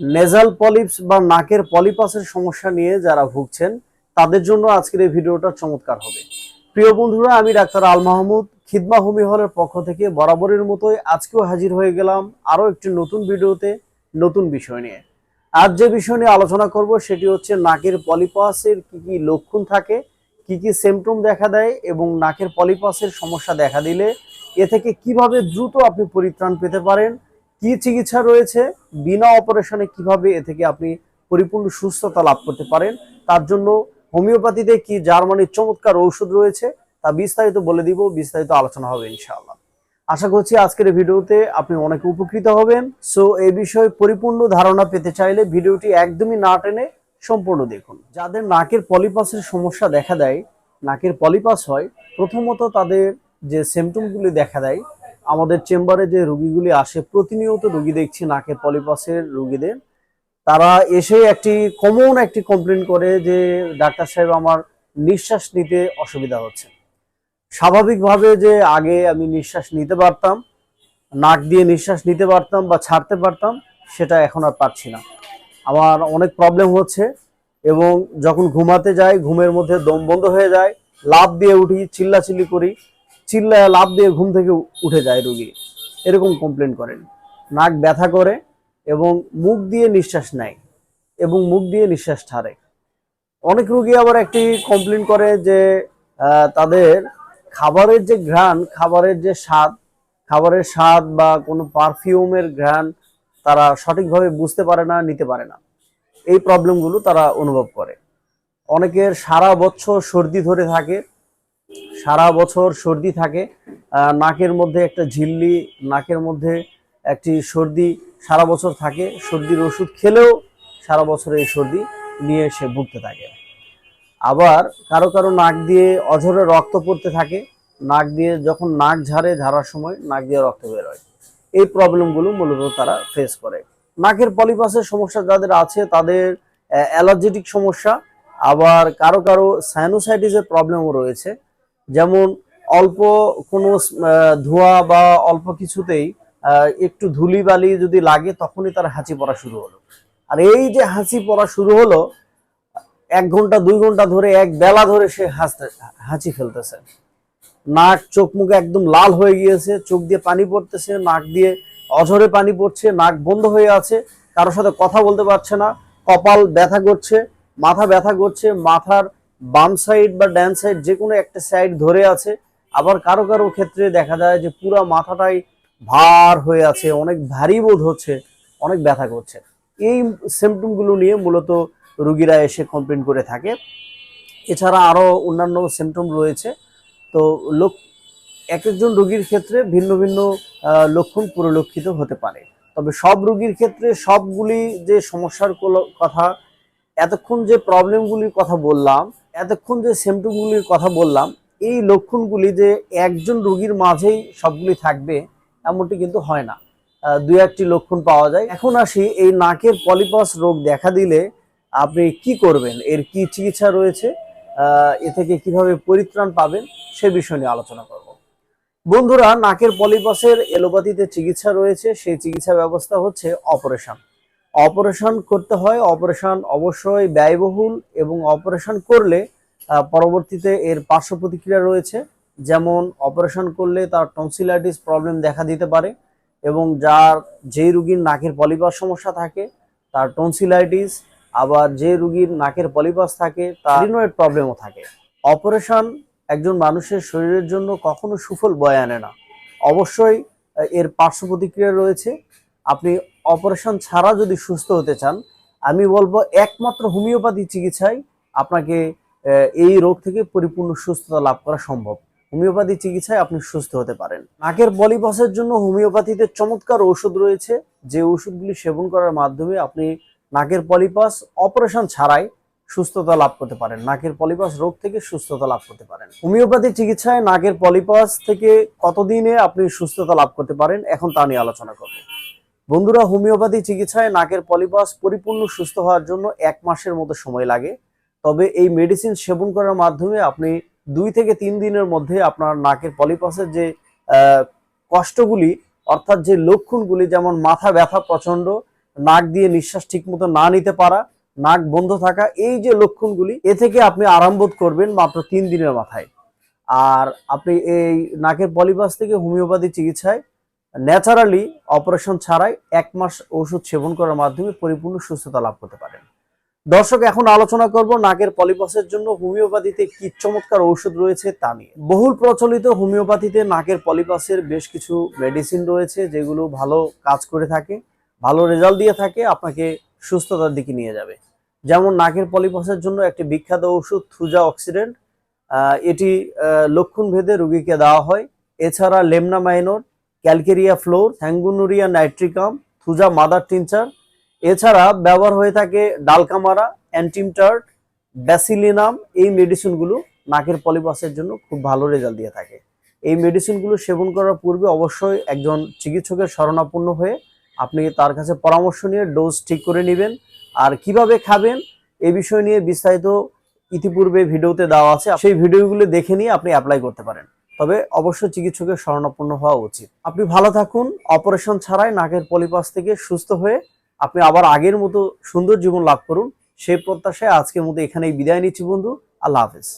Nasal polyps বা নাকের পলিপাসের সমস্যা নিয়ে যারা ভুগছেন, তাদের জন্য আজকের এই ভিডিওটা চমৎকার হবে। প্রিয় বন্ধুরা, আমি ডাক্তার আল মাহমুদ, খিদমা হোমি হলের পক্ষ থেকে বরাবরের মতোই আজকেও হাজির হয়ে গেলাম আরও একটি নতুন ভিডিওতে নতুন বিষয় নিয়ে। আজ যে বিষয় নিয়ে আলোচনা করব সেটি হচ্ছে নাকের পলিপাসের কি কি লক্ষণ থাকে, কি কি সিমটম দেখা দেয় এবং নাকের পলিপাসের সমস্যা দেখা দিলে এ থেকে কীভাবে দ্রুত আপনি পরিত্রাণ পেতে পারেন কি চিকিৎসা রয়েছে, বিনা অপারেশনে কীভাবে এ থেকে আপনি পরিপূর্ণ সুস্থতা লাভ করতে পারেন, তার জন্য হোমিওপ্যাথিতে কি জার্মানির চমৎকার ঔষধ রয়েছে, তা বিস্তারিত বলে দিব, বিস্তারিত আলোচনা হবে ইনশাআল্লাহ। আশা করছি আজকের ভিডিওতে আপনি অনেক উপকৃত হবেন, সো এই বিষয়ে পরিপূর্ণ ধারণা পেতে চাইলে ভিডিওটি একদমই না টেনে সম্পূর্ণ দেখুন। যাদের নাকের পলিপাসের সমস্যা দেখা দেয়, নাকের পলিপাস হয়, প্রথমত তাদের যে সিমটমগুলি দেখা দেয় আমাদের চেম্বারে যে রুগীগুলি আসে, প্রতিনিয়ত রুগী দেখছি নাকের পলিপাসের রুগীদের। তারা এসে একটি কমন একটি কমপ্লেন করে যে, ডাক্তার সাহেব আমার নিঃশ্বাস নিতে অসুবিধা হচ্ছে। স্বাভাবিকভাবে যে আগে আমি নিঃশ্বাস নিতে পারতাম, নাক দিয়ে নিঃশ্বাস নিতে পারতাম বা ছাড়তে পারতাম, সেটা এখন আর পারছি না। আমার অনেক প্রবলেম হচ্ছে এবং যখন ঘুমাতে যাই, ঘুমের মধ্যে দম বন্ধ হয়ে যায় লাভ দিয়ে উঠি, চিল্লাচিল্লি করি। চিল্লায় লাভ দিয়ে ঘুম থেকে উঠে যায় রুগী। এরকম কমপ্লেন করেন। নাক ব্যথা করে এবং মুখ দিয়ে নিঃশ্বাস নেয় এবং মুখ দিয়ে নিঃশ্বাস ছাড়ে। অনেক রুগী আবার একটি কমপ্লেন করে যে তাদের খাবারের যে ঘ্রাণ, খাবারের যে স্বাদ, খাবারের স্বাদ বা কোনো পারফিউমের ঘ্রাণ তারা সঠিকভাবে বুঝতে পারে না, নিতে পারে না। এই প্রবলেমগুলো তারা অনুভব করে। অনেকের সারা বছর সর্দি ধরে থাকে সারা বছর সর্দি থাকে নাকের মধ্যে একটা ঝিল্লি, নাকের মধ্যে একটি সর্দি সারা বছর থাকে, সর্দির ওষুধ খেলেও সারা বছর এই সর্দি নিয়ে সে ভুগতে থাকে। আবার কারও কারও নাক দিয়ে অঝরে রক্ত পড়তে থাকে, নাক দিয়ে যখন নাক ঝাড়ে ঝাড়ার সময় নাক দিয়ে রক্ত বের হয়। এই প্রবলেমগুলো মূলত তারা ফেস করে। নাকের পলিপাসের সমস্যা যাদের আছে, তাদের অ্যালার্জেটিক সমস্যা, আবার কারও কারও সাইনোসাইটিসের প্রবলেমও রয়েছে। যেমন অল্প কোনো ধোঁয়া বা অল্প কিছুতেই একটু ধুলি বালি যদি লাগে তখনই তার হাঁচি পড়া শুরু হলো। আর এই যে হাঁচি পড়া শুরু হলো, এক ঘণ্টা, দুই ঘণ্টা ধরে, এক বেলা ধরে সে হাসতে হাঁচি ফেলতেছে। নাক, চোখ, মুখ একদম লাল হয়ে গিয়েছে, চোখ দিয়ে পানি পড়তেছে, নাক দিয়ে অঝরে পানি পড়ছে, নাক বন্ধ হয়ে আছে, কারোর সাথে কথা বলতে পারছে না, কপাল ব্যথা করছে, মাথা ব্যথা করছে, মাথার বাম সাইড বা ড্যান সাইড যে কোনো একটা সাইড ধরে আছে, আবার কারও কারও ক্ষেত্রে দেখা যায় যে পুরো মাথাটাই ভার হয়ে আছে, অনেক ভারী বোধ হচ্ছে, অনেক ব্যথা করছে। এই সিমটমগুলো নিয়ে মূলত রুগীরা এসে কমপ্লেন করে থাকে। এছাড়া আরও অন্যান্য সিমটম রয়েছে। তো লোক এক একজন রোগীর ক্ষেত্রে ভিন্ন ভিন্ন লক্ষণ পরিলক্ষিত হতে পারে। তবে সব রোগীর ক্ষেত্রে সবগুলি যে সমস্যার কথা এতক্ষণ যে প্রবলেমগুলির কথা বললাম, এতক্ষণ যে সিমটমগুলির কথা বললাম, এই লক্ষণগুলি যে একজন রোগীর মাঝেই সবগুলি থাকবে, এমনটি কিন্তু হয় না। দুই একটি লক্ষণ পাওয়া যায়। এখন আসি এই নাকের পলিপাস রোগ দেখা দিলে আপনি কি করবেন? এর কি চিকিৎসা রয়েছে? এ থেকে কীভাবে পরিত্রাণ পাবেন? সে বিষয় নিয়ে আলোচনা করব। বন্ধুরা, নাকের পলিপাসের এলোপ্যাথিতে চিকিৎসা রয়েছে। সেই চিকিৎসা ব্যবস্থা হচ্ছে অপারেশন অপারেশন করতে হয়, অপারেশন অবশ্যই ব্যয়বহুল এবং অপারেশন করলে পরবর্তীতে এর পার্শ্ব প্রতিক্রিয়া রয়েছে। যেমন, অপারেশন করলে তার টনসিলাইটিস প্রবলেম দেখা দিতে পারে এবং যার যেই রুগীর নাকের পলিপাস সমস্যা থাকে, তার টনসিলাইটিস আবার যে রুগীর নাকের পলিপাস থাকে, তার রিনোয়েড প্রবলেমও থাকে। অপারেশন একজন মানুষের শরীরের জন্য কখনো সুফল বয়ে আনে না। অবশ্যই এর পার্শ্ব প্রতিক্রিয়া রয়েছে। আপনি অপারেশন ছাড়া যদি সুস্থ হতে চান, আমি বলব একমাত্র হোমিওপ্যাথি চিকিৎসায় আপনাকে এই রোগ থেকে পরিপূর্ণ সুস্থতা লাভ করা সম্ভব। হোমিওপ্যাথি চিকিৎসায় আপনি সুস্থ হতে পারেন। নাকের পলিপাসের জন্য হোমিওপ্যাথিতে চমৎকার ওষুধ রয়েছে। যে ওষুধগুলি সেবন করার মাধ্যমে আপনি নাকের পলিপাস অপারেশন ছাড়াই সুস্থতা লাভ করতে পারেন। নাকের পলিপাস রোগ থেকে সুস্থতা লাভ করতে পারেন। হোমিওপ্যাথি চিকিৎসায় নাকের পলিপাস থেকে কতদিনে আপনি সুস্থতা লাভ করতে পারেন, এখন তা নিয়ে আলোচনা করব। বন্ধুরা, হোমিওপ্যাথি চিকিৎসায় নাকের পলিপাস পরিপূর্ণ সুস্থ হওয়ার জন্য এক মাসের মতো সময় লাগে। তবে এই মেডিসিন সেবন করার মাধ্যমে আপনি দুই থেকে তিন দিনের মধ্যে আপনার নাকের পলিপাসের যে কষ্টগুলি, অর্থাৎ যে লক্ষণগুলি, যেমন মাথা ব্যথা প্রচণ্ড নাক দিয়ে নিঃশ্বাস ঠিকমতো না নিতে পারা, নাক বন্ধ থাকা, এই যে লক্ষণগুলি, এ থেকে আপনি আরাম বোধ করবেন মাত্র তিন দিনের মাথায়। আর আপনি এই নাকের পলিপাস থেকে হোমিওপ্যাথি চিকিৎসায় ন্যাচারালি অপারেশন ছাড়াই এক মাস ওষুধ সেবন করার মাধ্যমে পরিপূর্ণ সুস্থতা লাভ করতে পারেন। দর্শক, এখন আলোচনা করব নাকের পলিপাসের জন্য হোমিওপ্যাথিতে কি চমৎকার ঔষধ রয়েছে তা নিয়ে। বহুল প্রচলিত হোমিওপ্যাথিতে নাকের পলিপাসের বেশ কিছু মেডিসিন রয়েছে যেগুলো ভালো কাজ করে থাকে, ভালো রেজাল্ট দিয়ে থাকে, আপনাকে সুস্থতার দিকে নিয়ে যাবে। যেমন নাকের পলিপাসের জন্য একটি বিখ্যাত ওষুধ থুজা অক্সিডেন্ট এটি লক্ষণ ভেদে রোগীকে দেওয়া হয়। এছাড়া লেমনা মাইনর ক্যালকেরিয়া ফ্লোর থ্যাঙ্গুনুরিয়া নাইট্রিকাম, থুজা মাদার টিনচার। এছাড়া ব্যবহার হয়ে থাকে ডালকামারা অ্যান্টিমটার্ট ব্যাসিলিনাম, এই মেডিসিনগুলো নাকের পলিপাসের জন্য খুব ভালো রেজাল্ট দিয়ে থাকে। এই মেডিসিনগুলো সেবন করার পূর্বে অবশ্যই একজন চিকিৎসকের শরণাপন্ন হয়ে আপনি তার কাছে পরামর্শ নিয়ে ডোজ ঠিক করে নেবেন। আর কীভাবে খাবেন এই বিষয় নিয়ে বিস্তারিত ইতিপূর্বে ভিডিওতে দেওয়া আছে। সেই ভিডিওগুলো দেখে নিয়ে আপনি অ্যাপ্লাই করতে পারেন। তবে অবশ্যই চিকিৎসকের শরণাপন্ন হওয়া উচিত। আপনি ভালো থাকুন, অপারেশন ছাড়াই নাকের পলিপাস থেকে সুস্থ হয়ে আপনি আবার আগের মতো সুন্দর জীবন লাভ করুন। সেই প্রত্যাশায় আজকের মতো এখানেই বিদায় নিচ্ছি বন্ধু, আল্লাহ হাফেজ।